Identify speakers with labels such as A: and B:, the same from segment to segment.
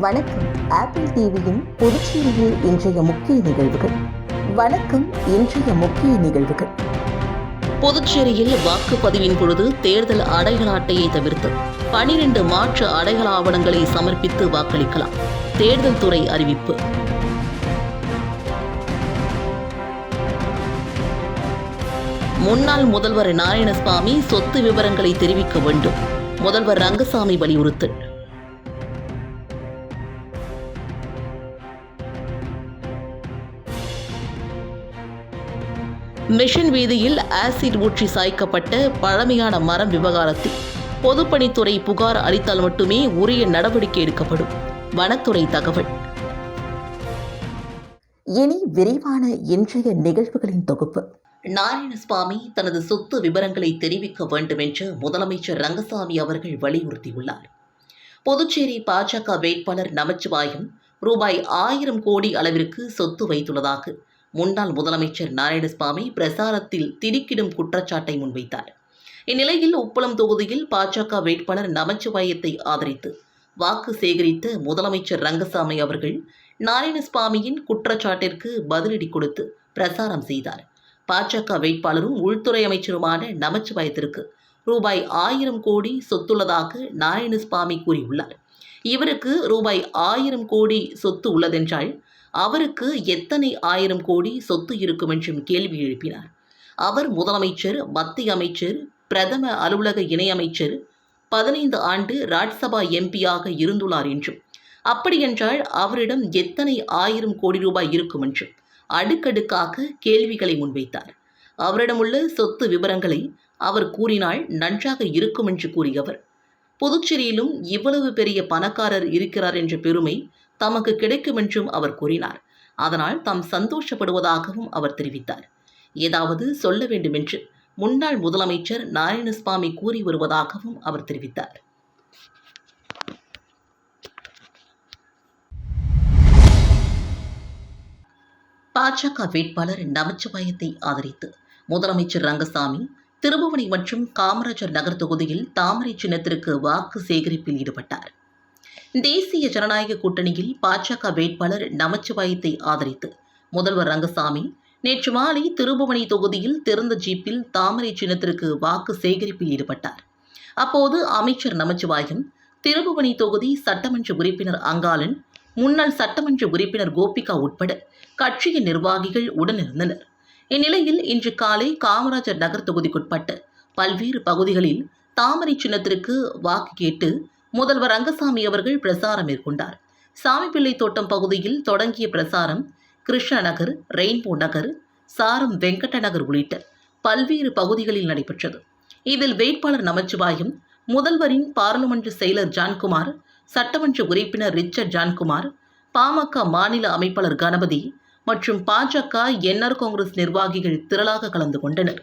A: வணக்கம். ஆப்பிள் டிவியின் புதுச்சேரியில் இன்றைய முக்கிய நிகழ்வுகள். வணக்கம் இன்றைய முக்கிய நிகழ்வுகள்.
B: புதுச்சேரியில் வாக்குப்பதிவின் பொழுது தேர்தல் அடையாள அட்டையை தவிர்த்து பனிரெண்டு மாற்று அடையாள ஆவணங்களை சமர்ப்பித்து வாக்களிக்கலாம். தேர்தல் துறை அறிவிப்பு. முன்னாள் முதல்வர் நாராயணசாமி சொத்து விவரங்களை தெரிவிக்க வேண்டும். முதல்வர் ரங்கசாமி வலியுறுத்தல். மிஷன் வீதியில் ஆசிட் ஊற்றி சாய்க்கப்பட்ட பழமையான மரம் விவகாரத்தில் பொதுப்பணித்துறை புகார் அளித்தால் மட்டுமே உரிய நடவடிக்கை எடுக்கப்படும். வனத்துறை தகவல்.
A: இனி விரிவான இன்றைய நிகழ்வுகளின் தொகுப்பு.
B: நாராயணசுவாமி தனது சொத்து விவரங்களை தெரிவிக்க வேண்டும் என்று முதலமைச்சர் ரங்கசாமி அவர்கள் வலியுறுத்தியுள்ளார். புதுச்சேரி பாஜக வேட்பாளர் நமச்சிவாயம் ரூபாய் ஆயிரம் கோடி அளவிற்கு சொத்து வைத்துள்ளதாக முன்னாள் முதலமைச்சர் நாராயணசுவாமி பிரசாரத்தில் திடுக்கிடும் குற்றச்சாட்டை முன்வைத்தார். இந்நிலையில் உப்பளம் தொகுதியில் பாஜக வேட்பாளர் நமச்சிவாயத்தை ஆதரித்து வாக்கு சேகரித்த முதலமைச்சர் ரங்கசாமி அவர்கள் நாராயணசாமியின் குற்றச்சாட்டிற்கு பதிலடி கொடுத்து பிரசாரம் செய்தார். பாஜக வேட்பாளரும் உள்துறை அமைச்சருமான நமச்சிவாயத்திற்கு ரூபாய் ஆயிரம் கோடி சொத்துள்ளதாக நாராயணசாமி கூறியுள்ளார். இவருக்கு ரூபாய் ஆயிரம் கோடி சொத்து உள்ளதென்றால் அவருக்கு எத்தனை ஆயிரம் கோடி சொத்து இருக்கும் என்றும் கேள்வி எழுப்பினார். அவர் முதலமைச்சர் மத்திய அமைச்சர் பிரதம அலுவலக இணையமைச்சர் பதினைந்து ஆண்டு ராஜ்சபா எம்பியாக இருந்துள்ளார் என்றும். அப்படியென்றால் அவரிடம் எத்தனை ஆயிரம் கோடி ரூபாய் இருக்கும் என்றும் அடுக்கடுக்காக கேள்விகளை முன்வைத்தார். அவரிடமுள்ள சொத்து விவரங்களை அவர் கூறினால் நன்றாக இருக்கும் என்று கூறியவர். புதுச்சேரியிலும் இவ்வளவு பெரிய பணக்காரர் இருக்கிறார் என்ற பெருமை தமக்கு கிடைக்கும் என்றும் அவர் கூறினார். அதனால் தாம் சந்தோஷப்படுவதாகவும் அவர் தெரிவித்தார். ஏதாவது சொல்ல வேண்டும் என்று முன்னாள் முதலமைச்சர் நாராயணசுவாமி கூறி வருவதாகவும் அவர் தெரிவித்தார். பாஜக வேட்பாளர் நமச்சிவாயத்தை ஆதரித்து முதலமைச்சர் ரங்கசாமி திருபுவனை மற்றும் காமராஜர் நகர் தொகுதியில் தாமரை சின்னத்திற்கு வாக்கு சேகரிப்பில் ஈடுபட்டார். தேசிய ஜனநாயக கூட்டணியில் பாஜக வேட்பாளர் நமச்சிவாயத்தை ஆதரித்து. முதல்வர் ரங்கசாமி நேற்று மாலை திருபுவனை தொகுதியில் திறந்த ஜீப்பில் தாமரை சின்னத்திற்கு வாக்கு சேகரிப்பில் ஈடுபட்டார். அப்போது அமைச்சர் நமச்சிவாயம் திருபுவனை தொகுதி சட்டமன்ற உறுப்பினர் அங்காளன் முன்னாள் சட்டமன்ற உறுப்பினர் கோபிகா உட்பட கட்சியின் நிர்வாகிகள் உடனிருந்தனர். இந்நிலையில் இன்று காலை காமராஜர் நகர் தொகுதிக்குட்பட்ட பல்வேறு பகுதிகளில் தாமரை சின்னத்திற்கு வாக்கு கேட்டு முதல்வர் ரங்கசாமி அவர்கள் பிரசாரம் மேற்கொண்டார். சாமிப்பிள்ளை தோட்டம் பகுதியில் தொடங்கிய பிரசாரம் கிருஷ்ண நகர் ரெயின்போ நகர் சாரம் வெங்கடநகர் உள்ளிட்ட பல்வேறு பகுதிகளில் நடைபெற்றது. இதில் வேட்பாளர் நமச்சிவாயம் முதல்வரின் பாராளுமன்ற செயலர் ஜான்குமார் சட்டமன்ற உறுப்பினர் ரிச்சர்ட் ஜான்குமார் பாமக மாநில அமைப்பாளர் கணபதி மற்றும் பாஜக என்ஆர் காங்கிரஸ் நிர்வாகிகள் திரளாக கலந்து கொண்டனர்.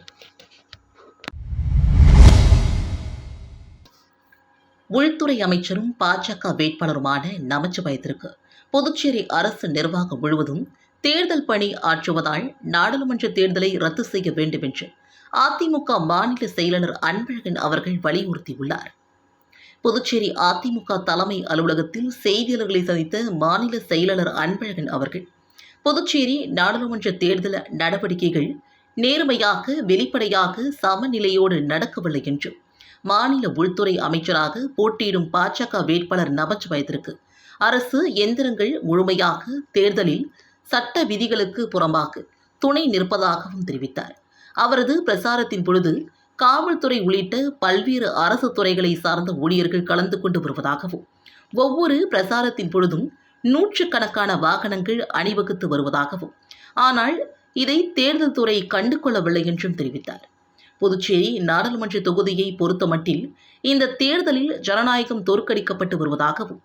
B: உள்துறை அமைச்சரும் பாஜக வேட்பாளருமான நமச்சிவாயத்திற்கு புதுச்சேரி அரசு நிர்வாகம் முழுவதும் தேர்தல் பணி ஆற்றுவதால் நாடாளுமன்ற தேர்தலை ரத்து செய்ய வேண்டும் என்று அதிமுக மாநில செயலாளர் அன்பழகன் அவர்கள் வலியுறுத்தியுள்ளார். புதுச்சேரி அதிமுக தலைமை அலுவலகத்தில் செய்தியாளர்களை சந்தித்த மாநில செயலாளர் அன்பழகன் அவர்கள் புதுச்சேரி நாடாளுமன்ற தேர்தல் நடவடிக்கைகள் நேர்மையாக வெளிப்படையாக சமநிலையோடு நடக்கவில்லை என்றும் மாநில உள்துறை அமைச்சராக போட்டியிடும் பாஜக வேட்பாளர் நமச்சிவாயத்திற்கு அரசு எந்திரங்கள் முழுமையாக தேர்தலில் சட்ட விதிகளுக்கு புறம்பாக துணை நிற்பதாகவும் தெரிவித்தார். அவரது பிரசாரத்தின் பொழுது காவல்துறை உள்ளிட்ட பல்வேறு அரசு துறைகளை சார்ந்த ஊழியர்கள் கலந்து கொண்டு வருவதாகவும் ஒவ்வொரு பிரசாரத்தின் பொழுதும் நூற்றுக்கணக்கான வாகனங்கள் அணிவகுத்து வருவதாகவும் ஆனால் இதை தேர்தல் துறை கண்டு கொள்ளவில்லை என்றும் தெரிவித்தார். புதுச்சேரி நாடாளுமன்ற தொகுதியை பொறுத்தமட்டில் இந்த தேர்தலில் ஜனநாயகம் தோற்கடிக்கப்பட்டு வருவதாகவும்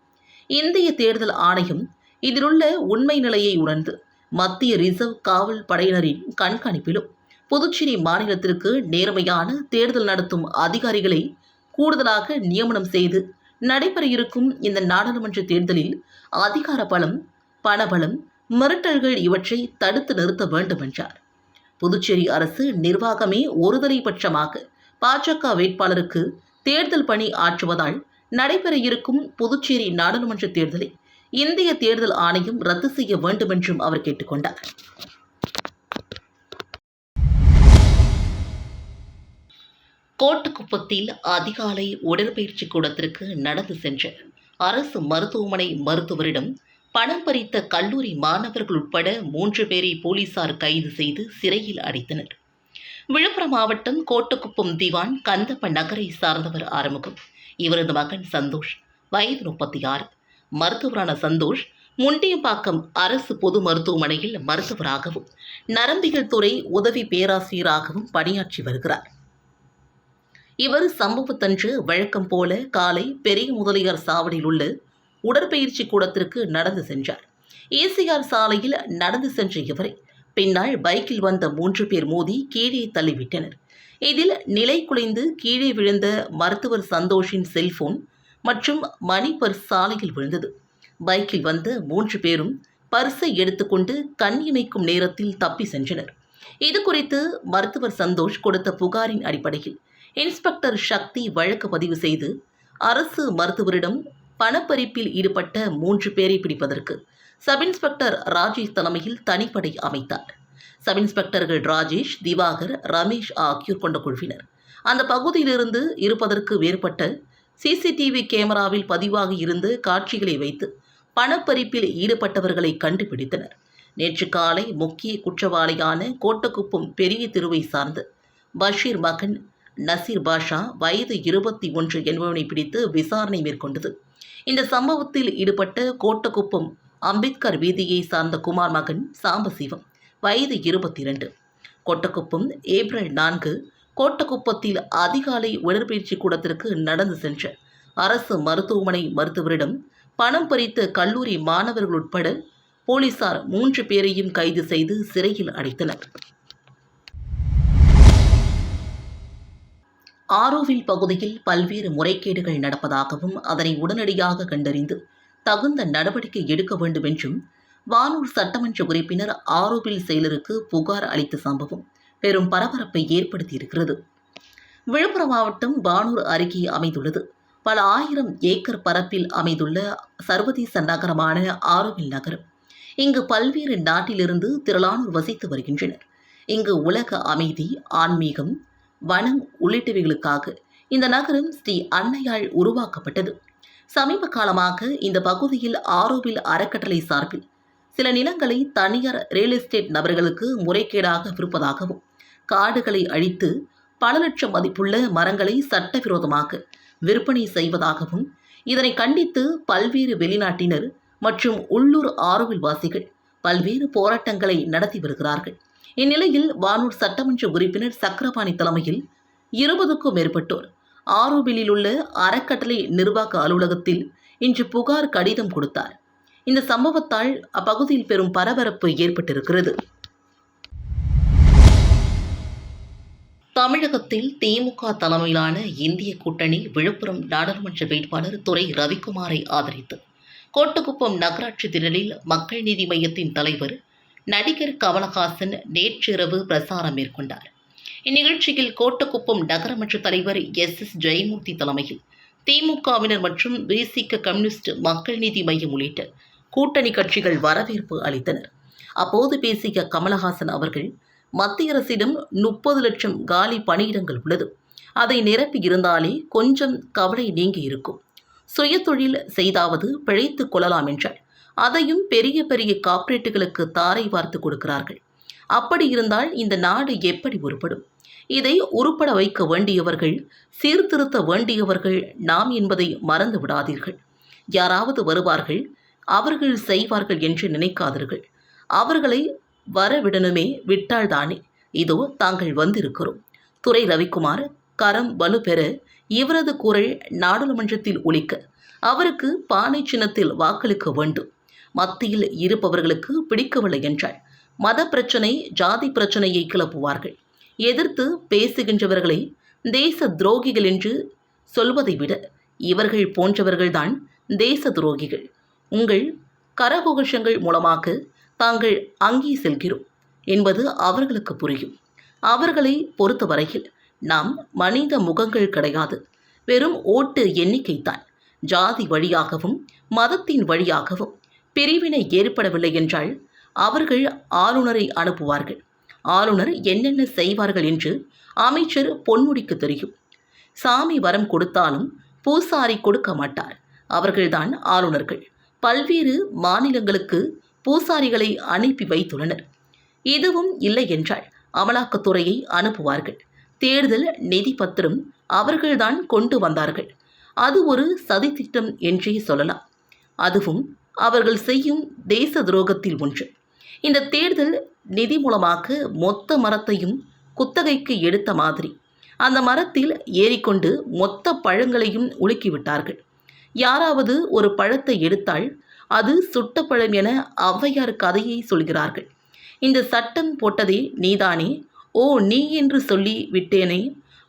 B: இந்திய தேர்தல் ஆணையம் இதிலுள்ள உண்மை நிலையை உணர்ந்து மத்திய ரிசர்வ் காவல் படையினரின் கண்காணிப்பிலும் புதுச்சேரி மாநிலத்திற்கு நேர்மையான தேர்தல் நடத்தும் அதிகாரிகளை கூடுதலாக நியமனம் செய்து நடைபெற இருக்கும் இந்த நாடாளுமன்ற தேர்தலில் அதிகார பலம் பணபலம் மிரட்டல்கள் இவற்றை தடுத்து நிறுத்த வேண்டும் என்றார். புதுச்சேரி அரசு நிர்வாகமே ஒருதலை பட்சமாக பாஜக வேட்பாளருக்கு தேர்தல் பணி ஆற்றுவதால் நடைபெற இருக்கும் புதுச்சேரி நாடாளுமன்ற தேர்தலை இந்திய தேர்தல் ஆணையம் ரத்து செய்ய வேண்டும் என்றும் அவர் கேட்டுக்கொண்டார். கோட்டுக்குப்பத்தில் அதிகாலை உடற்பயிற்சி கூடத்திற்கு நடந்து சென்ற அரசு மருத்துவமனை மருத்துவரிடம் பணம் பறித்த கல்லூரி மாணவர்கள் உட்பட மூன்று பேரை போலீசார் கைது செய்து சிறையில் அடைத்தனர். விழுப்புரம் மாவட்டம் கோட்டுக்குப்பம் திவான் கந்தப்ப நகரை சார்ந்தவர் ஆறுமுகம். இவரது மகன் சந்தோஷ் வயது முப்பத்தி ஆறு மருத்துவரான சந்தோஷ் முண்டியம்பாக்கம் அரசு பொது மருத்துவமனையில் மருத்துவராகவும் நரம்பியல் துறை உதவி பேராசிரியராகவும் பணியாற்றி வருகிறார். இவர் சம்பவத்தன்று வழக்கம் போல காலை பெரிய முதலியார் சாவடியில் உள்ள உடற்பயிற்சி கூடத்திற்கு நடந்து சென்றார். ஏசிஆர் சாலையில் நடந்து சென்ற இவரை பின்னால் பைக்கில் வந்த மூன்று பேர் மோதி கீழே தள்ளிவிட்டனர். இதில் நிலை குலைந்து கீழே விழுந்த மருத்துவர் சந்தோஷின் செல்போன் மற்றும் மணி பர்ஸ் சாலையில் விழுந்தது. பைக்கில் வந்த மூன்று பேரும் பர்ஸை எடுத்துக்கொண்டு கண் இமைக்கும் நேரத்தில் தப்பி சென்றனர். இது குறித்து மருத்துவர் சந்தோஷ் கொடுத்த புகாரின் அடிப்படையில் இன்ஸ்பெக்டர் சக்தி வழக்கு பதிவு செய்து அரசு மருத்துவரிடம் பணப்பறிப்பில் ஈடுபட்ட மூன்று பேரை பிடிப்பதற்கு சப் இன்ஸ்பெக்டர் ராஜேஷ் தலைமையில் தனிப்படை அமைத்தார். சப் இன்ஸ்பெக்டர்கள் ராஜேஷ் திவாகர் ரமேஷ் ஆகியோர் கொண்ட குழுவினர். அந்த பகுதியிலிருந்து இருப்பதற்கு வேறுபட்ட சிசிடிவி கேமராவில் பதிவாகி இருந்து காட்சிகளை வைத்து பணப்பறிப்பில் ஈடுபட்டவர்களை கண்டுபிடித்தனர். நேற்று காலை முக்கிய குற்றவாளியான கோட்டக்குப்பம் பெரிய தெருவை சார்ந்த பஷீர் மகன் நசீர் பாஷா வயது இருபத்தி ஒன்று என்பவனை பிடித்து விசாரணை மேற்கொண்டது. இந்த சம்பவத்தில் ஈடுபட்ட கோட்டக்குப்பம் அம்பேத்கர் வீதியை சார்ந்த குமார் மகன் சாம்பசிவம் வயது இருபத்தி இரண்டு கோட்டக்குப்பம் ஏப்ரல் நான்கு கோட்டக்குப்பத்தில் அதிகாலை உடற்பயிற்சி கூடத்திற்கு நடந்து சென்ற அரசு மருத்துவமனை மருத்துவரிடம் பணம் பறித்த கல்லூரி மாணவர்கள் உட்பட போலீசார் மூன்று பேரையும் கைது செய்து சிறையில் அடைத்தனர். ஆரோவில் பகுதியில் பல்வேறு முறைகேடுகள் நடப்பதாகவும் அதனை உடனடியாக கண்டறிந்து தகுந்த நடவடிக்கை எடுக்க வேண்டும் என்றும் வானூர் சட்டமன்ற உறுப்பினர் ஆரோவில் செயலருக்கு புகார் அளித்த சம்பவம் பெரும் பரபரப்பை ஏற்படுத்தியிருக்கிறது. விழுப்புரம் மாவட்டம் வானூர் அருகே அமைந்துள்ளது. பல ஆயிரம் ஏக்கர் பரப்பில் அமைந்துள்ள சர்வதேச நகரமான ஆரோவில் நகரம். இங்கு பல்வேறு நாட்டிலிருந்து திரளானோர் வசித்து வருகின்றனர். இங்கு உலக அமைதி ஆன்மீகம் வனம் உள்ளிட்டவைகளுக்காக இந்த நகரம் ஸ்ரீ அன்னையால் உருவாக்கப்பட்டது. சமீப காலமாக இந்த பகுதியில் ஆரோவில் அறக்கட்டளை சார்பில் சில நிலங்களை தனியார் ரியல் எஸ்டேட் நபர்களுக்கு முறைகேடாக விற்பதாகவும் காடுகளை அழித்து பல லட்சம் மதிப்புள்ள மரங்களை சட்டவிரோதமாக விற்பனை செய்வதாகவும் இதனை கண்டித்து பல்வேறு வெளிநாட்டினர் மற்றும் உள்ளூர் ஆரோவில் வாசிகள் பல்வேறு போராட்டங்களை நடத்தி வருகிறார்கள். இந்நிலையில் வானூர் சட்டமன்ற உறுப்பினர் சக்கரபாணி தலைமையில் இருபதுக்கும் மேற்பட்டோர் ஆரோவிலில் உள்ள அறக்கட்டளை நிர்வாக அலுவலகத்தில் இன்று புகார் கடிதம் கொடுத்தார். இந்த சம்பவத்தால் அப்பகுதியில் பெரும் பரபரப்பு ஏற்பட்டிருக்கிறது. தமிழகத்தில் திமுக தலைமையிலான இந்திய கூட்டணி விழுப்புரம் நாடாளுமன்ற வேட்பாளர் துறை ரவிக்குமாரை ஆதரித்து கோட்டுக்குப்பம் நகராட்சி திடலில் மக்கள் நீதி மையத்தின் தலைவர் நடிகர் கமலஹாசன் நேற்றிரவு பிரசாரம் மேற்கொண்டார். இந்நிகழ்ச்சியில் கோட்டக்குப்பம் நகரமன்ற தலைவர் எஸ். எஸ். ஜெயமூர்த்தி தலைமையில் திமுகவினர் மற்றும் விசிக கம்யூனிஸ்ட் மக்கள் நீதி மையம் உள்ளிட்ட கூட்டணி கட்சிகள் வரவேற்பு அளித்தனர். அப்போது பேசிய கமலஹாசன் அவர்கள் மத்திய அரசிடம் முப்பது லட்சம் காலி பணியிடங்கள் உள்ளது. அதை நிரப்பி இருந்தாலே கொஞ்சம் கவலை நீங்கி இருக்கும். சுயதொழில் செய்தாவது பிழைத்து கொள்ளலாம் என்றார். அதையும் பெரிய பெரிய கார்ப்பரேட்டுகளுக்கு தாரை வார்த்து கொடுக்கிறார்கள். அப்படி இருந்தால் இந்த நாடு எப்படி உருப்படும்? இதை உருப்பட வைக்க வேண்டியவர்கள் சீர்திருத்த வேண்டியவர்கள் நாம் என்பதை மறந்து விடாதீர்கள். யாராவது வருவார்கள் அவர்கள் செய்வார்கள் என்று நினைக்காதீர்கள். அவர்களை வரவிடணுமே விட்டால்தானே. இதோ தாங்கள் வந்திருக்கிறோம். துரை ரவிக்குமார் கரம் வலு பெற இவரது குரல் நாடாளுமன்றத்தில் ஒழிக்க அவருக்கு பானை சின்னத்தில் வாக்களிக்க வேண்டும். மத்தியில் இருப்பவர்களுக்கு பிடிக்கவில்லை என்றால் மத பிரச்சனை ஜாதி பிரச்சனையை கிளப்புவார்கள். எதிர்த்து பேசுகின்றவர்களை தேச துரோகிகள் என்று சொல்வதை விட இவர்கள் போன்றவர்கள்தான் தேச துரோகிகள். உங்கள் கரகோஷங்கள் மூலமாக தாங்கள் அங்கே செல்கிறோம் என்பது அவர்களுக்கு புரியும். அவர்களை பொறுத்தவரையில் நாம் மனித முகங்கள் கிடையாது. வெறும் ஓட்டு எண்ணிக்கைத்தான் ஜாதி வழியாகவும் மதத்தின் வழியாகவும் பிரிவினை ஏற்படவில்லை என்றால் அவர்கள் ஆளுநரை அனுப்புவார்கள். ஆளுநர் என்னென்ன செய்வார்கள் என்று அமைச்சர் பொன்முடிக்கு தெரியும். சாமி வரம் கொடுத்தாலும் பூசாரி கொடுக்க மாட்டார். அவர்கள்தான் ஆளுநர்கள். பல்வேறு மாநிலங்களுக்கு பூசாரிகளை அனுப்பி வைத்துள்ளனர். இதுவும் இல்லை என்றால் அமலாக்கத்துறையை அனுப்புவார்கள். தேர்தல் நிதி பத்திரம் அவர்கள்தான் கொண்டு வந்தார்கள். அது ஒரு சதித்திட்டம் என்றே சொல்லலாம். அதுவும் அவர்கள் செய்யும் தேச துரோகத்தில் ஒன்று. இந்த தேர்தல் நிதி மூலமாக மொத்த மரத்தையும் குத்தகைக்கு எடுத்த மாதிரி. அந்த மரத்தில் ஏறிக்கொண்டு மொத்த பழங்களையும் உலுக்கிவிட்டார்கள். யாராவது ஒரு பழத்தை எடுத்தால் அது சுட்ட பழம் என ஔவையார் கதையை சொல்கிறார்கள். இந்த சட்டம் போட்டதே நீதானே? ஓ நீ என்று சொல்லி விட்டேனே?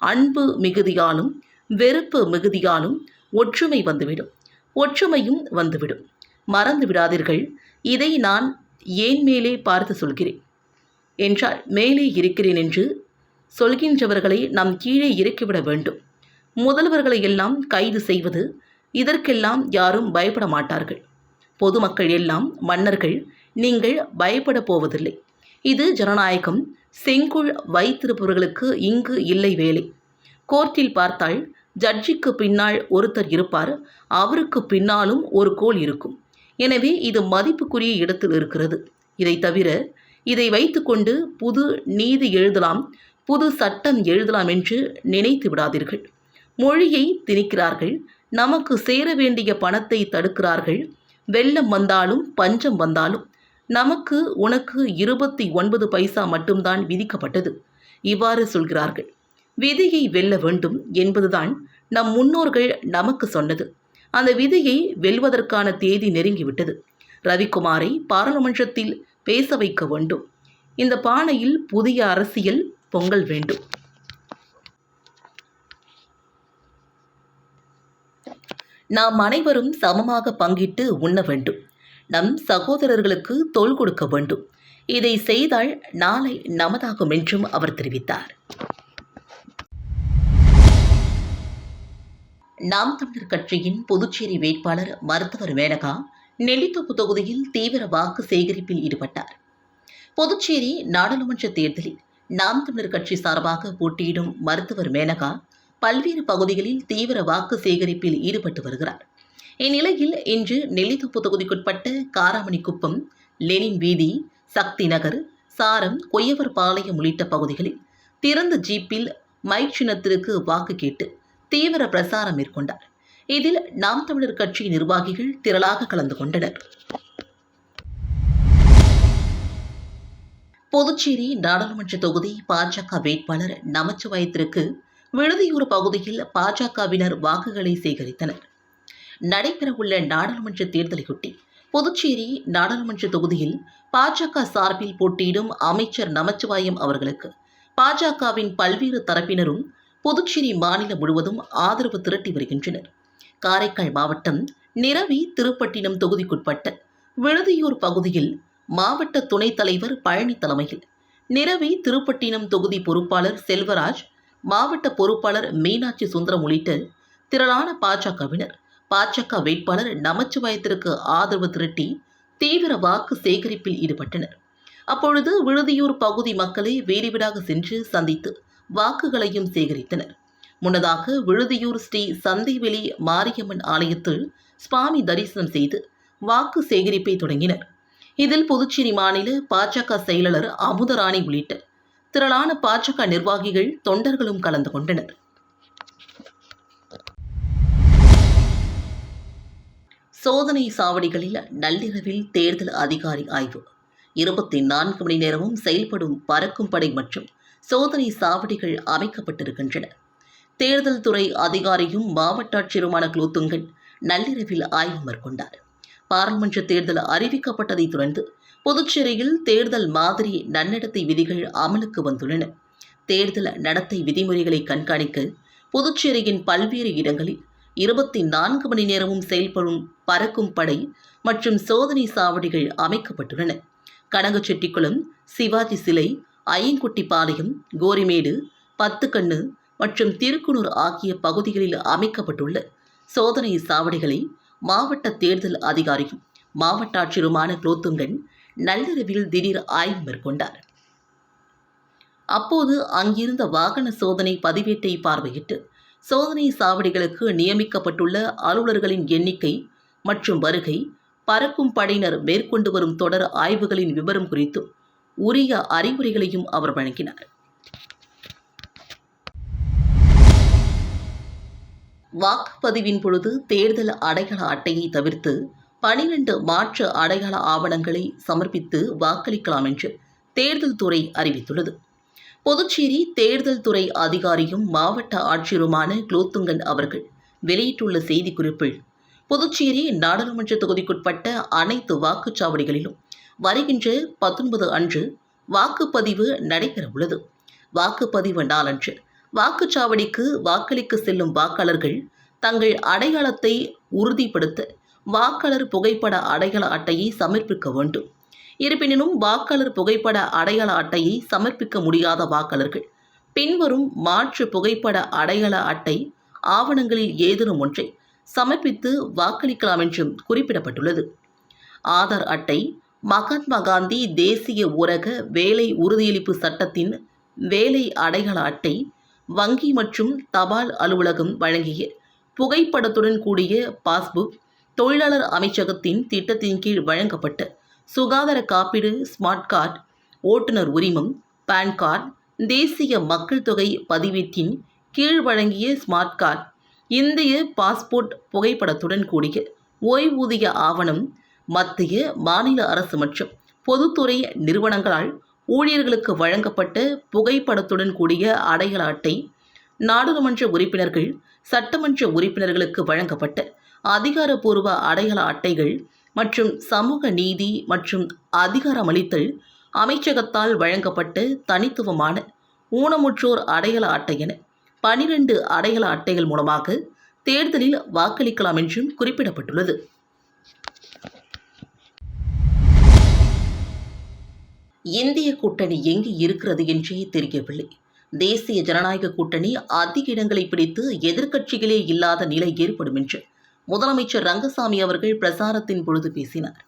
B: அன்பு மிகுதியாலும் வெறுப்பு மிகுதியாலும் ஒற்றுமை வந்துவிடும். ஒற்றுமையும் வந்துவிடும். மறந்து விடாதீர்கள். இதை நான் ஏன் மேலே பார்த்து சொல்கிறேன்? என்றால் மேலே இருக்கிறேன் என்று சொல்கின்றவர்களை நாம் கீழே இறக்கிவிட வேண்டும். முதல்வர்களை எல்லாம் கைது செய்வது இதற்கெல்லாம் யாரும் பயப்பட மாட்டார்கள். பொதுமக்கள் எல்லாம் மன்னர்கள் நீங்கள் பயப்பட போவதில்லை. இது ஜனநாயகம். செங்குள் வைத்திருப்பவர்களுக்கு இங்கு இல்லை வேலை. கோர்ட்டில் பார்த்தால் ஜட்ஜிக்கு பின்னால் ஒருத்தர் இருப்பார். அவருக்கு பின்னாலும் ஒரு கோல் இருக்கும். எனவே இது மதிப்புக்குரிய இடத்தில் இருக்கிறது. இதை தவிர இதை வைத்துக்கொண்டு புது நீதி எழுதலாம் புது சட்டம் எழுதலாம் என்று நினைத்து விடாதீர்கள். மொழியை திணிக்கிறார்கள் நமக்கு சேர வேண்டிய பணத்தை தடுக்கிறார்கள் வெள்ளம் வந்தாலும் பஞ்சம் வந்தாலும் நமக்கு உனக்கு இருபத்தி ஒன்பது பைசா மட்டும்தான் விதிக்கப்பட்டது இவ்வாறு சொல்கிறார்கள். விதியை வெல்ல வேண்டும் என்பதுதான் நம் முன்னோர்கள் நமக்கு சொன்னது. அந்த விதியை வெல்வதற்கான தேதி நெருங்கிவிட்டது. ரவிக்குமாரை பாராளுமன்றத்தில் பேச வைக்க வேண்டும். இந்த பானையில் புதிய அரசியல் பொங்கல் வேண்டும். நாம் அனைவரும் சமமாக பங்கிட்டு உண்ண வேண்டும். நம் சகோதரர்களுக்கு தோள் கொடுக்க வேண்டும். இதை செய்தால் நாளை நமதாகும் என்றும் அவர் தெரிவித்தார். நாம் தமிழர் கட்சியின் புதுச்சேரி வேட்பாளர் மருத்துவர் மேனகா நெல்லித்தோப்பு தொகுதியில் தீவிர வாக்கு சேகரிப்பில் ஈடுபட்டார். புதுச்சேரி நாடாளுமன்ற தேர்தலில் நாம் தமிழர் கட்சி சார்பாக போட்டியிடும் மருத்துவர் மேனகா பல்வேறு பகுதிகளில் தீவிர வாக்கு சேகரிப்பில் ஈடுபட்டு வருகிறார். இந்நிலையில் இன்று நெல்லித்தோப்பு தொகுதிக்குட்பட்ட காராமணிக்குப்பம் லெனின் வீதி சக்தி நகர் சாரம் கொய்யவர் பாளையம் உள்ளிட்ட பகுதிகளில் திறந்த ஜீப்பில் மைக் சின்னத்திற்கு வாக்கு கேட்டு தீவிர பிரசாரம் மேற்கொண்டார். இதில் நாம் தமிழர் கட்சி நிர்வாகிகள் திரளாக கலந்து கொண்டனர். புதுச்சேரி நாடாளுமன்ற தொகுதி பாஜக வேட்பாளர் நமச்சிவாயத்திற்கு விழுதியூர் பகுதியில் பாஜகவினர் வாக்குகளை சேகரித்தனர். நடைபெறவுள்ள நாடாளுமன்ற தேர்தலையொட்டி புதுச்சேரி நாடாளுமன்ற தொகுதியில் பாஜக சார்பில் போட்டியிடும் அமைச்சர் நமச்சிவாயம் அவர்களுக்கு பாஜகவின் பல்வேறு தரப்பினரும் புதுச்சேரி மாநிலம் முழுவதும் ஆதரவு திரட்டி வருகின்றனர். காரைக்கால் மாவட்டம் நிரவி திருப்பட்டினம் தொகுதிக்குட்பட்ட விழுதியூர் பகுதியில் மாவட்ட துணைத் தலைவர் பழனி தலைமையில் நிரவி திருப்பட்டினம் தொகுதி பொறுப்பாளர் செல்வராஜ் மாவட்ட பொறுப்பாளர் மீனாட்சி சுந்தரம் உள்ளிட்ட திரளான பாஜகவினர் பாஜக வேட்பாளர் நமச்சிவாயத்திற்கு ஆதரவு திரட்டி தீவிர வாக்கு சேகரிப்பில் ஈடுபட்டனர். அப்பொழுது விழுதியூர் பகுதி மக்களை வீடுவீடாக சென்று சந்தித்து வாக்குகளையும் சேகரித்தனர். முன்னதாக விழுதியூர் ஸ்ரீ சந்தைவெளி மாரியம்மன் ஆலயத்தில் சுவாமி தரிசனம் செய்து வாக்கு சேகரிப்பை தொடங்கினர். இதில் புதுச்சேரி மாநில பாஜக செயலாளர் அமுதராணி உள்ளிட்ட திரளான பாஜக நிர்வாகிகள் தொண்டர்களும் கலந்து கொண்டனர். சோதனை சாவடிகளில் நள்ளிரவில் தேர்தல் அதிகாரி ஆய்வு. இருபத்தி நான்கு மணி நேரமும் செயல்படும் பறக்கும் படை மற்றும் சோதனை சாவடிகள் அமைக்கப்பட்டிருக்கின்றன. தேர்தல் துறை அதிகாரியும் மாவட்ட ஆட்சியருமான குலோத்துங்கன் நள்ளிரவில் ஆய்வு மேற்கொண்டார். பாராளுமன்ற தேர்தல் அறிவிக்கப்பட்டதைத் தொடர்ந்து புதுச்சேரியில் தேர்தல் மாதிரி நன்னடத்தை விதிகள் அமலுக்கு வந்துள்ளன. தேர்தல் நடத்தை விதிமுறைகளை கண்காணிக்க புதுச்சேரியின் பல்வேறு இடங்களில் இருபத்தி நான்கு மணி நேரமும் செயல்படும் பறக்கும் படை மற்றும் சோதனை சாவடிகள் அமைக்கப்பட்டுள்ளன. கனகச்செட்டிக்குளம் சிவாஜி சிலை ஐயங்குட்டிப்பாளையம் கோரிமேடு பத்துக்கண்ணு மற்றும் திருக்குனூர் ஆகிய பகுதிகளில் அமைக்கப்பட்டுள்ள சோதனை சாவடிகளை மாவட்ட தேர்தல் அதிகாரியும் மாவட்ட ஆட்சியருமான குலோத்துங்கன் நள்ளிரவில் திடீர் ஆய்வு மேற்கொண்டார். அப்போது அங்கிருந்த வாகன சோதனை பதிவேட்டை பார்வையிட்டு சோதனை சாவடிகளுக்கு நியமிக்கப்பட்டுள்ள அலுவலர்களின் எண்ணிக்கை மற்றும் வருகை பறக்கும் படையினர் மேற்கொண்டு வரும் தொடர் ஆய்வுகளின் விவரம் குறித்தும் உரிய அறிவுரைகளையும் அவர் வழங்கினார். வாக்குப்பதிவின் பொழுது தேர்தல் அடையாள அட்டையை தவிர்த்து பனிரெண்டு மாற்று அடையாள ஆவணங்களை சமர்ப்பித்து வாக்களிக்கலாம் என்று தேர்தல் துறை அறிவித்துள்ளது. புதுச்சேரி தேர்தல் துறை அதிகாரியும் மாவட்ட ஆட்சியருமான குலோத்துங்கன் அவர்கள் வெளியிட்டுள்ள செய்திக்குறிப்பில் புதுச்சேரி நாடாளுமன்ற தொகுதிக்குட்பட்ட அனைத்து வாக்குச்சாவடிகளிலும் வருகின்ற பத்தொன்பது அன்று வாக்குப்பதிவு நடைபெறவுள்ளது. வாக்குப்பதிவு நாளன்று வாக்குச்சாவடிக்கு வாக்களிக்க செல்லும் வாக்காளர்கள் தங்கள் அடையாளத்தை உறுதிப்படுத்த வாக்காளர் புகைப்பட அடையாள அட்டையை சமர்ப்பிக்க வேண்டும். இருப்பினும் வாக்காளர் புகைப்பட அடையாள அட்டையை சமர்ப்பிக்க முடியாத வாக்காளர்கள் பின்வரும் மாற்று புகைப்பட அடையாள அட்டை ஆவணங்களில் ஏதேனும் ஒன்றை சமர்ப்பித்து வாக்களிக்கலாம் என்றும் குறிப்பிடப்பட்டுள்ளது. ஆதார் அட்டை மகாத்மா காந்தி தேசிய ஊரக வேலை உறுதியளிப்பு சட்டத்தின் வேலை அடையாள அட்டை வங்கி மற்றும் தபால் அலுவலகம் வழங்கிய புகைப்படத்துடன் கூடிய பாஸ்புக் தொழிலாளர் அமைச்சகத்தின் திட்டத்தின் கீழ் வழங்கப்பட்ட சுகாதார காப்பீடு ஸ்மார்ட் கார்டு ஓட்டுநர் உரிமம் பான் கார்டு தேசிய மக்கள் தொகை பதிவேட்டின் கீழ் வழங்கிய ஸ்மார்ட் கார்டு இந்திய பாஸ்போர்ட் புகைப்படத்துடன் கூடிய ஓய்வூதிய ஆவணம் மத்திய மாநில அரசு மற்றும் பொதுத்துறை நிறுவனங்களால் ஊழியர்களுக்கு வழங்கப்பட்ட புகைப்படத்துடன் கூடிய அடையாள அட்டை நாடாளுமன்ற உறுப்பினர்கள் சட்டமன்ற உறுப்பினர்களுக்கு வழங்கப்பட்ட அதிகாரப்பூர்வ அடையாள அட்டைகள் மற்றும் சமூக நீதி மற்றும் அதிகாரமளித்தல் அமைச்சகத்தால் வழங்கப்பட்ட தனித்துவமான ஊனமுற்றோர் அடையாள அட்டை என பனிரெண்டு அடையாள அட்டைகள் மூலமாக தேர்தலில் வாக்களிக்கலாம் என்றும் குறிப்பிடப்பட்டுள்ளது. இந்திய கூட்டணி எங்கு இருக்கிறது என்றே தெரியவில்லை. தேசிய ஜனநாயக கூட்டணி அதிக இடங்களை பிடித்து எதிர்க்கட்சிகளே இல்லாத நிலை ஏற்படும் என்று முதலமைச்சர் ரங்கசாமி அவர்கள் பிரசாரத்தின் பொழுது பேசினார்.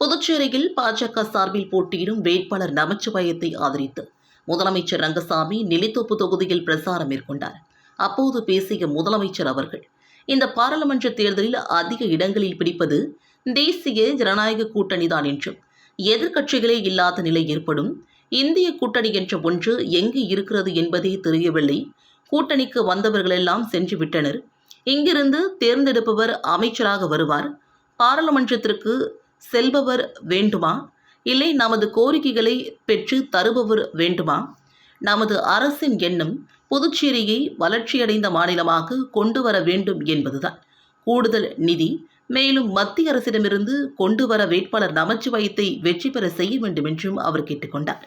B: புதுச்சேரியில் பாஜக சார்பில் போட்டியிடும் வேட்பாளர் நமச்சிவாயத்தை ஆதரித்து முதலமைச்சர் ரங்கசாமி நிலைத்தோப்பு தொகுதியில் பிரசாரம் மேற்கொண்டார். அப்போது பேசிய முதலமைச்சர் அவர்கள் இந்த பாராளுமன்ற தேர்தலில் அதிக இடங்களில் பிடிப்பது தேசிய ஜனநாயக கூட்டணிதான் என்றும் எதிர்க்கட்சிகளே இல்லாத நிலை ஏற்படும். இந்திய கூட்டணி என்ற ஒன்று எங்கு இருக்கிறது என்பதே தெரியவில்லை. கூட்டணிக்கு வந்தவர்களெல்லாம் சென்று விட்டனர் இங்கிருந்து தேர்ந்தெடுப்பவர் அமைச்சராக வருவார். பாராளுமன்றத்திற்கு செல்பவர் வேண்டுமா? இல்லை நமது கோரிக்கைகளை பெற்று தருபவர் வேண்டுமா? நமது அரசின் எண்ணம் புதுச்சேரியை வளர்ச்சியடைந்த மாநிலமாக கொண்டு வர வேண்டும் என்பதுதான். கூடுதல் நிதி மேலும் மத்திய அரசிடமிருந்து கொண்டு வர வேட்பாளர் நமச்சிவாயத்தை வெற்றி பெற செய்ய வேண்டும் என்றும் அவர் கேட்டுக்கொண்டார்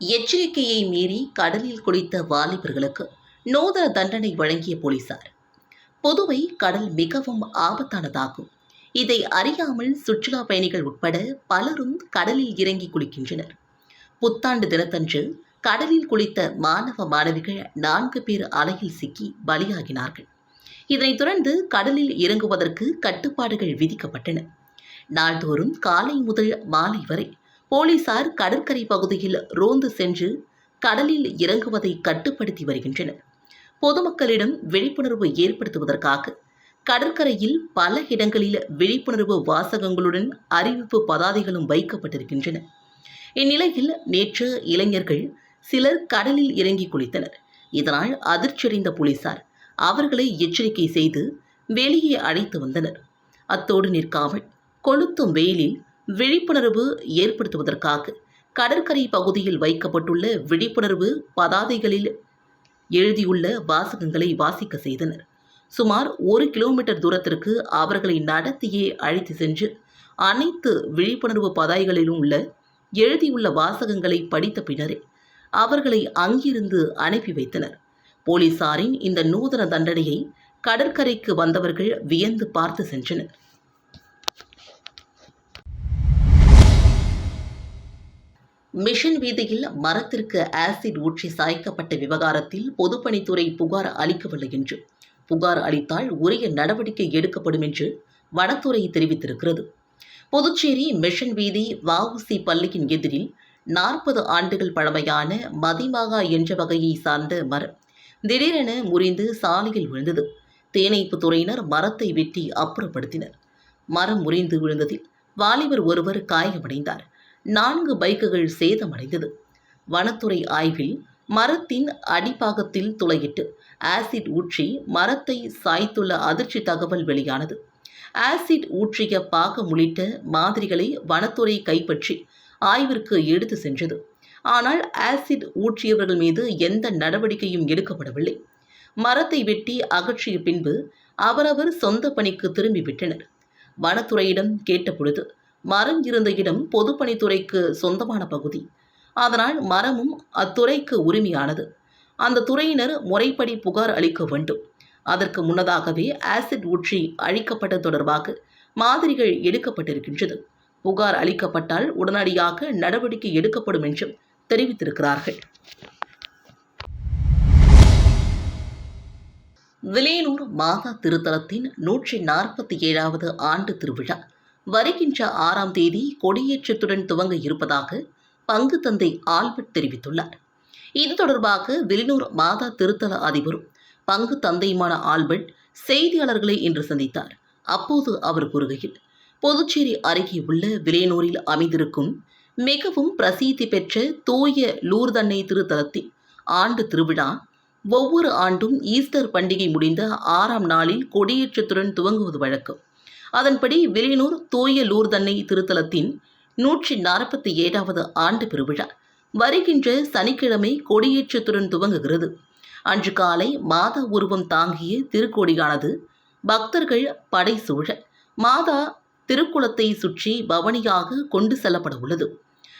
B: எச்சரிக்கையை மீறி கடலில் குளித்த வாலிபர்களுக்கு நூதன தண்டனை வழங்கிய போலீசார். பொதுவை கடல் மிகவும் ஆபத்தானதாகும். இதை அறியாமல் சுற்றுலா பயணிகள் உட்பட பலரும் கடலில் இறங்கி குளிக்கின்றனர். புத்தாண்டு தினத்தன்று கடலில் குளித்த மாணவ மாணவிகள் நான்கு பேர் அலையில் சிக்கி பலியாகினார்கள். இதனைத் தொடர்ந்து கடலில் இறங்குவதற்கு கட்டுப்பாடுகள் விதிக்கப்பட்டன. நாள்தோறும் காலை முதல் மாலை வரை போலீசார் கடற்கரை பகுதியில் ரோந்து சென்று கடலில் இறங்குவதை கட்டுப்படுத்தி வருகின்றனர். பொதுமக்களிடம் விழிப்புணர்வு ஏற்படுத்துவதற்காக கடற்கரையில் பல இடங்களில் விழிப்புணர்வு வாசகங்களுடன் அறிவிப்பு பதாதைகளும் வைக்கப்பட்டிருக்கின்றன. இந்நிலையில் நேற்று இளைஞர்கள் சிலர் கடலில் இறங்கி குளித்தனர். இதனால் அதிர்ச்சியடைந்த போலீசார் அவர்களை எச்சரிக்கை செய்து வெளியே அழைத்து வந்தனர். அத்தோடு நிற்காமல் கொளுத்தும் வெயிலில் விழிப்புணர்வு ஏற்படுத்துவதற்காக கடற்கரை பகுதியில் வைக்கப்பட்டுள்ள விழிப்புணர்வு பதாதைகளில் எழுதியுள்ள வாசகங்களை வாசிக்க செய்தனர். சுமார் ஒரு கிலோமீட்டர் தூரத்திற்கு அவர்களை நடத்தியே அழைத்து சென்று அனைத்து விழிப்புணர்வு பதாய்களிலும் உள்ள எழுதியுள்ள வாசகங்களை படித்த பின்னரே அவர்களை அங்கிருந்து அனுப்பி வைத்தனர். போலீசாரின் இந்த நூதன தண்டனையை கடற்கரைக்கு வந்தவர்கள் வியந்து பார்த்து சென்றனர். மிஷன் வீதியில் மரத்திற்கு ஆசிட் ஊற்றி சாய்க்கப்பட்ட விவகாரத்தில் பொதுப்பணித்துறை புகார் அளிக்கவில்லை என்று புகார் அளித்தால் உரிய நடவடிக்கை எடுக்கப்படும் என்று வனத்துறை தெரிவித்திருக்கிறது. புதுச்சேரி மிஷன் வீதி வஉசி பள்ளியின் எதிரில் நாற்பது ஆண்டுகள் பழமையான மதிமகா என்ற வகையை சார்ந்த மரம் திடீரென முறிந்து சாலையில் விழுந்தது. தேனீப்பு துறையினர் மரத்தை வெட்டி அப்புறப்படுத்தினர். மரம் முறிந்து விழுந்ததில் வாலிபர் ஒருவர் காயமடைந்தார். நான்கு பைக்குகள் சேதமடைந்தது. வனத்துறை ஆய்வில் மரத்தின் அடிப்பாகத்தில் துளையிட்டு ஆசிட் ஊற்றி மரத்தை சாய்த்துள்ள அதிர்ச்சி தகவல் வெளியானது. ஆசிட் ஊற்றிய பாகம் உள்ளிட்ட மாதிரிகளை வனத்துறை கைப்பற்றி ஆய்விற்கு எடுத்து சென்றது. ஆனால் ஆசிட் ஊற்றியவர்கள் மீது எந்த நடவடிக்கையும் எடுக்கப்படவில்லை. மரத்தை வெட்டி அகற்றிய பின்பு அவரவர் சொந்த பணிக்கு திரும்பிவிட்டனர் வனத்துறையிடம் கேட்டபொழுது மரம் இருந்த இடம் பொதுப்பணித்துறைக்கு சொந்தமான பகுதி. அதனால் மரமும் அத்துறைக்கு உரிமையானது. அந்த துறையினர் முறைப்படி புகார் அளிக்க வேண்டும். அதற்கு முன்னதாகவே ஆசிட் ஊற்றி அழிக்கப்பட்டது தொடர்பாக மாதிரிகள் எடுக்கப்பட்டிருக்கின்றது. புகார் அளிக்கப்பட்டால் உடனடியாக நடவடிக்கை எடுக்கப்படும் என்றும் தெரிவித்திருக்கிறார்கள். விலையனூர் மாதா திருத்தலத்தின் நூற்றி நாற்பத்தி ஏழாவது ஆண்டு திருவிழா வருகின்ற ஆறாம் தேதி கொடியேற்றத்துடன் துவங்க இருப்பதாக பங்கு தந்தை ஆல்பர்ட் தெரிவித்துள்ளார். இது தொடர்பாக வில்லினூர் மாதா திருத்தல அதிபரும் பங்கு தந்தையுமான ஆல்பர்ட் செய்தியாளர்களை இன்று சந்தித்தார். அப்போது அவர் கூறுகையில் புதுச்சேரி அருகே உள்ள விலையனூரில் அமைந்திருக்கும் மிகவும் பிரசித்தி பெற்ற தூய லூர்தன்னை திருத்தலத்தின் ஆண்டு திருவிழா ஒவ்வொரு ஆண்டும் ஈஸ்டர் பண்டிகை முடிந்த ஆறாம் நாளில் கொடியேற்றத்துடன் துவங்குவது வழக்கம். அதன்படி விலையனூர் தூய லூர்தன்னை திருத்தலத்தின் நூற்றி நாற்பத்தி ஏழாவது ஆண்டு பெருவிழா வருகின்ற சனிக்கிழமை கொடியேற்றத்துடன் துவங்குகிறது. அன்று காலை மாதா உருவம் தாங்கிய திருக்கொடியானது பக்தர்கள் படை சூழ மாதா திருக்குளத்தை சுற்றி பவனியாக கொண்டு செல்லப்பட உள்ளது.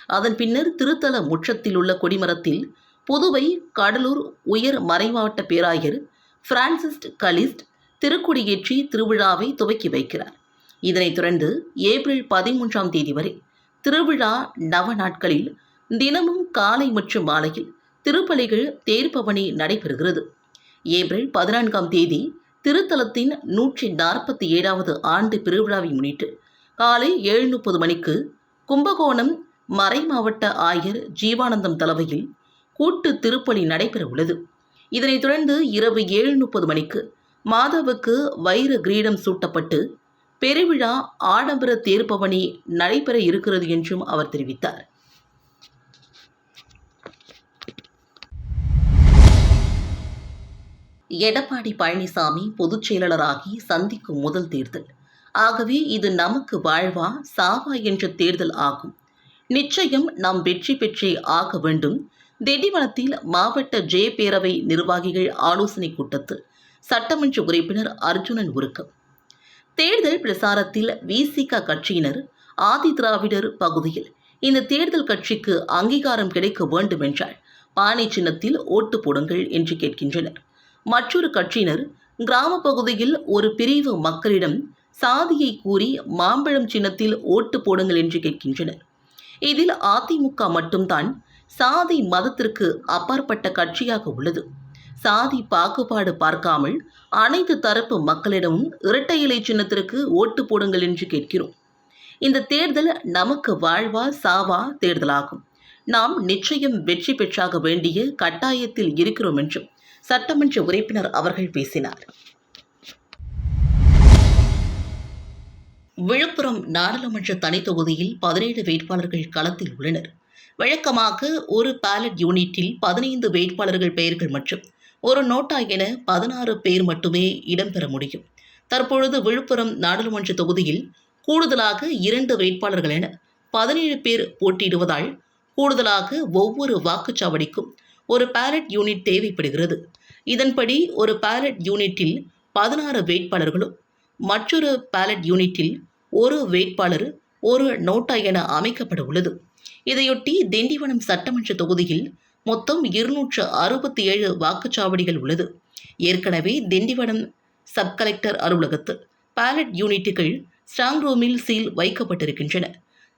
B: அதன் பின்னர் திருத்தல முற்றத்தில் உள்ள கொடிமரத்தில் புதுவை கடலூர் உயர் மறைமாவட்ட பேராயர் பிரான்சிஸ்ட் கலிஸ்ட் திருக்குடியேற்றி திருவிழாவை துவக்கி வைக்கிறார். இதனைத் தொடர்ந்து ஏப்ரல் பதிமூன்றாம் தேதி வரை திருவிழா நவ நாட்களில் தினமும் காலை மற்றும் மாலையில் திருப்பலிகள் தேர்பவனி நடைபெறுகிறது. ஏப்ரல் பதினான்காம் தேதி திருத்தலத்தின் நூற்றி நாற்பத்தி ஏழாவது ஆண்டு பெருவிழாவை முன்னிட்டு காலை ஏழு முப்பது மணிக்கு கும்பகோணம் மறை மாவட்ட ஆயர் ஜீவானந்தம் தலைமையில் கூட்டு திருப்பலி நடைபெற உள்ளது. இதனைத் தொடர்ந்து இரவு ஏழு முப்பது மணிக்கு மாதவுக்கு வைர கிரீடம் சூட்டப்பட்டு பெருவிழா ஆடம்பர தேர்பவனி நடைபெற இருக்கிறது என்றும் அவர் தெரிவித்தார். எடப்பாடி பழனிசாமி பொதுச் செயலாளராகி சந்திக்கும் முதல் தேர்தல். ஆகவே இது நமக்கு வாழ்வா சாவா என்ற தேர்தல் ஆகும். நிச்சயம் நாம் வெற்றி பெற்றே ஆக வேண்டும். திண்டிவனத்தில் மாவட்ட ஜே பேரவை நிர்வாகிகள் ஆலோசனை கூட்டத்தில் சட்டமன்ற உறுப்பினர் அர்ஜுனன் உருக்கம். தேர்தல் பிரசாரத்தில் விசிக கட்சியினர் ஆதி திராவிடர் பகுதியில் இந்த தேர்தல் கட்சிக்கு அங்கீகாரம் கிடைக்க வேண்டும் என்றால் பானை சின்னத்தில் ஓட்டு போடுங்கள் என்று கேட்கின்றனர். மற்றொரு கட்சியினர் கிராம பகுதியில் ஒரு பிரிவு மக்களிடம் சாதியை கூறி மாம்பழம் சின்னத்தில் ஓட்டு போடுங்கள் என்று கேட்கின்றனர். இதில் அதிமுக மட்டும்தான் சாதி மதத்திற்கு அப்பாற்பட்ட கட்சியாக உள்ளது. சாதி பாகுபாடு பார்க்காமல் அனைத்து தரப்பு மக்களிடமும் இரட்டை இலை சின்னத்திற்கு ஓட்டு போடுங்கள் என்று கேட்கிறோம். இந்த தேர்தல் நமக்கு வாழ்வா சாவா தேர்தலாகும். நாம் நிச்சயம் வெற்றி பெற்றாக வேண்டிய கட்டாயத்தில் இருக்கிறோம் என்றும் சட்டமன்ற உறுப்பினர் அவர்கள் பேசினார். விழுப்புரம் நாடாளுமன்ற தனி தொகுதியில் பதினேழு வேட்பாளர்கள் களத்தில் உள்ளனர். வழக்கமாக ஒரு பேலட் யூனிட்டில் பதினைந்து வேட்பாளர்கள் பெயர்கள் மற்றும் ஒரு நோட்டா என பதினாறு பேர் மட்டுமே இடம்பெற முடியும். தற்பொழுது விழுப்புரம் நாடாளுமன்ற தொகுதியில் கூடுதலாக இரண்டு வேட்பாளர்கள் என பதினேழு பேர் போட்டியிடுவதால் கூடுதலாக ஒவ்வொரு வாக்குச்சாவடிக்கும் ஒரு பேலட் யூனிட் தேவைப்படுகிறது. இதன்படி ஒரு பேலட் யூனிட்டில் பதினாறு வேட்பாளர்களும் மற்றொரு பேலட் யூனிட்டில் ஒரு வேட்பாளர் ஒரு நோட்டா என அமைக்கப்பட உள்ளது இதையொட்டி திண்டிவனம் சட்டமன்ற தொகுதியில் மொத்தம் இருநூற்று அறுபத்தி ஏழு வாக்குச்சாவடிகள் உள்ளது. ஏற்கனவே திண்டிவனம் சப் கலெக்டர் அலுவலகத்து பேலட் யூனிட்டுகள் ஸ்ட்ராங் ரூமில் சீல் வைக்கப்பட்டிருக்கின்றன.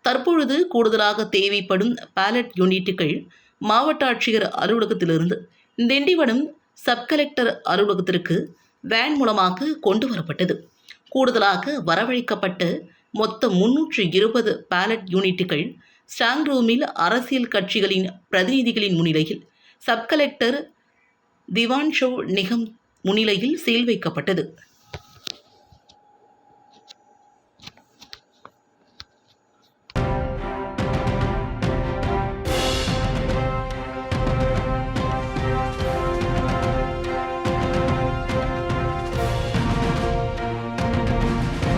B: தற்பொழுது கூடுதலாக தேவைப்படும் பேலட் யூனிட்டுகள் மாவட்ட ஆட்சியர் அலுவலகத்திலிருந்து திண்டிவனம் சப் கலெக்டர் அலுவலகத்திற்கு வேன் மூலமாக கொண்டு வரப்பட்டது. கூடுதலாக வரவழைக்கப்பட்ட மொத்த முன்னூற்று இருபது பேலட் யூனிட்டுகள் ஸ்ட்ராங் ரூமில் அரசியல் கட்சிகளின் பிரதிநிதிகளின் முன்னிலையில் சப் கலெக்டர் திவான்ஷோ நிகம் முன்னிலையில் சீல் வைக்கப்பட்டது.